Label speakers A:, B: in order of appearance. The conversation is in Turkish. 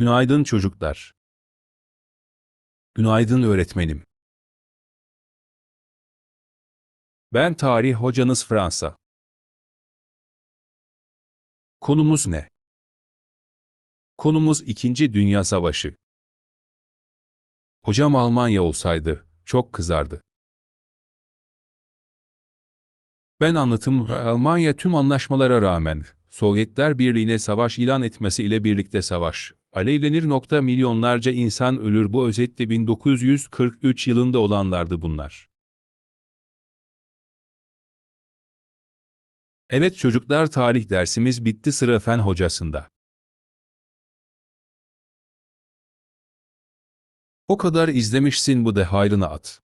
A: Günaydın çocuklar. Günaydın öğretmenim. Ben tarih hocanız Fransa. Konumuz ne? Konumuz 2. Dünya Savaşı. Hocam Almanya olsaydı çok kızardı. Ben anlatım Almanya tüm anlaşmalara rağmen Sovyetler Birliği'ne savaş ilan etmesiyle birlikte savaş alevlenir milyonlarca insan ölür bu özetle 1943 yılında olanlardı bunlar. Evet çocuklar tarih dersimiz bitti sıra fen hocasında. O kadar izlemişsin bu de hayrına at.